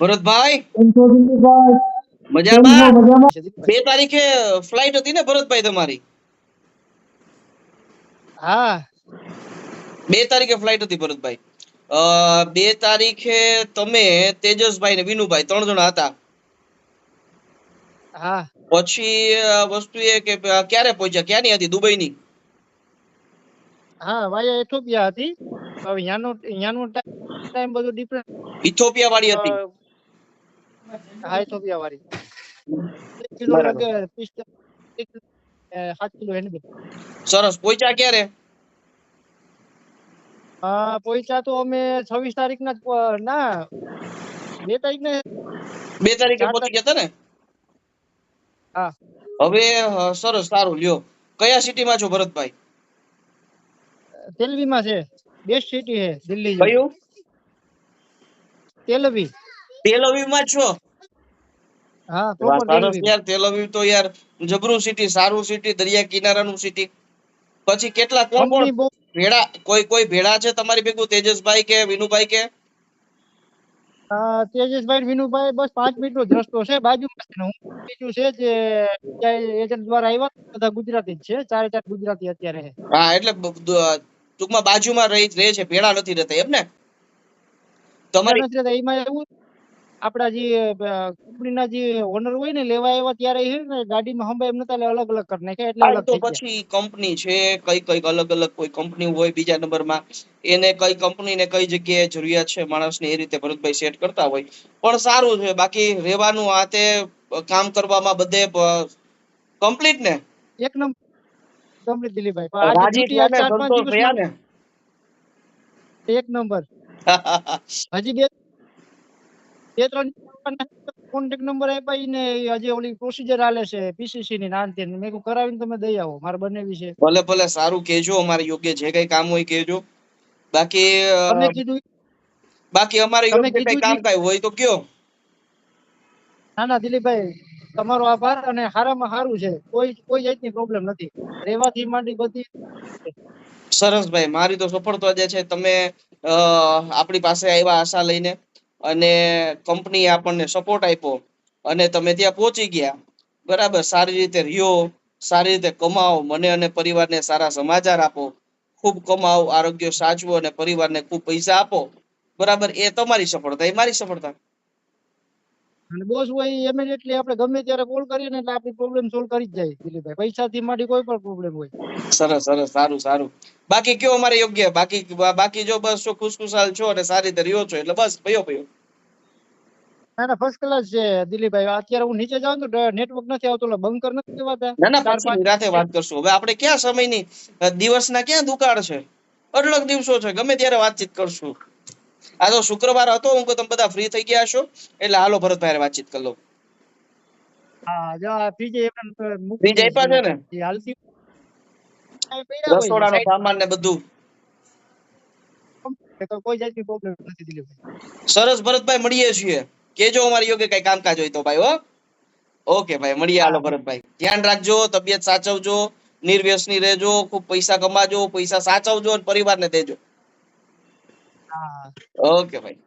ભરતભાઈ? મજામાં? બે તારીખે ફ્લાઇટ હતી ને ભરતભાઈ તમારી? હા. બે તારીખે ફ્લાઇટ હતી ભરતભાઈ. બે તારીખે તમે તેજસભાઈ ને વિનુભાઈ ત્રણ જણા હતા. હા. પછી વસ્તુ એ કે ક્યારે પહોંચ્યા? ક્યાંની હતી? દુબઈની? હા વાયા એથોપિયા હતી. હવે યાનો યાનો ટાઈમ બધો ડિફરન્ટ ઇથોપિયા વાળી હતી હા એથોપિયા વાળી એક કિલો સાત કિલો એની સરસ. પહોંચ્યા ક્યારે? હા પૈસા તો અમે છવ્વીસ તારીખ ના ના બે તારીખ ને બે તારીખે પહોંચી ગયા હતા ને? હા. હવે સરસ સારું લ્યો. કયા સિટીમાં છો ભરતભાઈ? તેલવી માં છે. બેસ્ટ સિટી છે દિલ્હી કયું? તેલવી. તેલમાં જ છો હા યાર તેલ તો યાર જબરું સિટી સારું સિટી દરિયા કિનારાનું સિટી. પછી કેટલા કોણ કોણ? ભેડા કોઈ કોઈ ભેડા છે તમારી ભેગું? તેજસભાઈ કે વિનુભાઈ કે? તેજસભાઈ વિનુભાઈ બસ પાંચ મિનિટ જ રસ્તો છે. બાજુમાં જ છે. હું બીજું છે જે એજન્ટ દ્વારા આવ્યા બધા ગુજરાતી જ છે. ચારે ચાર ગુજરાતી અત્યારે હા એટલે ટૂંકમાં બાજુમાં રહી રહે છે. ભેડા નથી રહેતા એમ ને? તમારી એમાં એવું આપડા જે કંપનીના જે ઓનર હોય ને લેવા આવ્યા ત્યારે એ ને ગાડીમાં હંભાઈ એમ નતા અલગ અલગ કરી નાખ્યા એટલે અલગ તો પછી કંપની છે કઈ કઈ અલગ અલગ કોઈ કંપની હોય બીજા નંબરમાં એને કઈ કંપની ને કઈ જગ્યાએ જરૂરિયાત છે માણસને એ રીતે ભરતભાઈ સેટ કરતા હોય. પણ સારું છે બાકી રહેવાનું આ તે કામ કરવામાં બધે કમ્પ્લીટ ને? એક નંબર. કમ્પ્લીટ દિલીપભાઈ. રાજી થયા ને સંતોષ થયા ને. એક નંબર. હજી બે બે ત્રણ કોન્ટેક્ટ નંબર આપ્યા ને હજી ઓલી પ્રોસીજર હાલે છે પીસીસી ની નાનતી મેં કીધું કરાવીને તમે દઈ આવો મારે બંને વિશે ભલે ભલે સારું કેજો અમારે યોગ્ય જે કઈ કામ હોય કેજો બાકી તમે કીધું બાકી અમારે યોગ્ય કઈ કામ કઈ હોય તો કયો. ના ના દિલીપભાઈ તમારો આભાર અને સારામાં સારું છે. કોઈ કોઈ જાતની પ્રોબ્લેમ નથી. રહેવાથી માંડી બધી સરસ ભાઈ મારી તો સફળતા જે છે તમે આપણી પાસે આવ્યા આશા લઈને. અને કંપનીએ આપણને સપોર્ટ આપ્યો. અને તમે ત્યાં પહોંચી ગયા. બરાબર? સારી રીતે રહ્યો, સારી રીતે કમાઓ મને અને પરિવારને સારા સમાચાર આપો. ખૂબ કમાઓ આરોગ્ય સાચવો અને પરિવારને ખૂબ પૈસા આપો. બરાબર? એ તમારી સફળતા, એ મારી સફળતા. અને બોસ હોય ઇમિડિયેટલી આપણે ગમે ત્યારે કોલ કરીએ ને એટલે આપણી પ્રોબ્લેમ સોલ્વ કરી જ જાય દિલીપભાઈ. પૈસાથી માંડી કોઈ પણ પ્રોબ્લેમ હોય. સરસ સરસ. સારું સારું. બાકી કયો અમારે યોગ્ય? બાકી બાકી જો બસ જો ખુશખુશાલ છો અને સારી રીતે રહ્યો છો એટલે બસ પયો પયો ના ના ફર્સ્ટ ક્લાસ છે દિલીપભાઈ. અત્યારે હું નીચે જાઉં તો નેટવર્ક નથી આવતું એટલે બંકર નથી દેવાતા. ના ના પછી પાંચ વાત કરશું. હવે આપણે ક્યાં સમયની દિવસના ક્યાં દુકાળ છે? અઢળક દિવસો છે. ગમે ત્યારે વાતચીત કરશું. આ તો શુક્રવાર હતો હું કે તમે બધા ફ્રી થઈ ગયા છો એટલે હાલો ભરતભાઈ વાતચીત કરી લો હા જો આ ફ્રીજ એમને મૂકી ફ્રીજ આપ્યા છે ને? હાલતી કાંઈ પડ્યા હોય રસોડાનો સામાન ને બધું. કોઈ જાતની પ્રોબ્લેમ નથી દિલીપભાઈ સરસ ભરતભાઈ મળીએ છીએ. કેજો અમારી યોગ્ય કઈ કામકાજ હોય તો ભાઈ હો. ઓકે ભાઈ મળીએ હાલો ભરતભાઈ ધ્યાન રાખજો તબિયત સાચવજો નિર્વ્યસની રહેજો ખૂબ પૈસા કમાજો પૈસા સાચવજો અને પરિવારને દેજો. હા ઓકે ભાઈ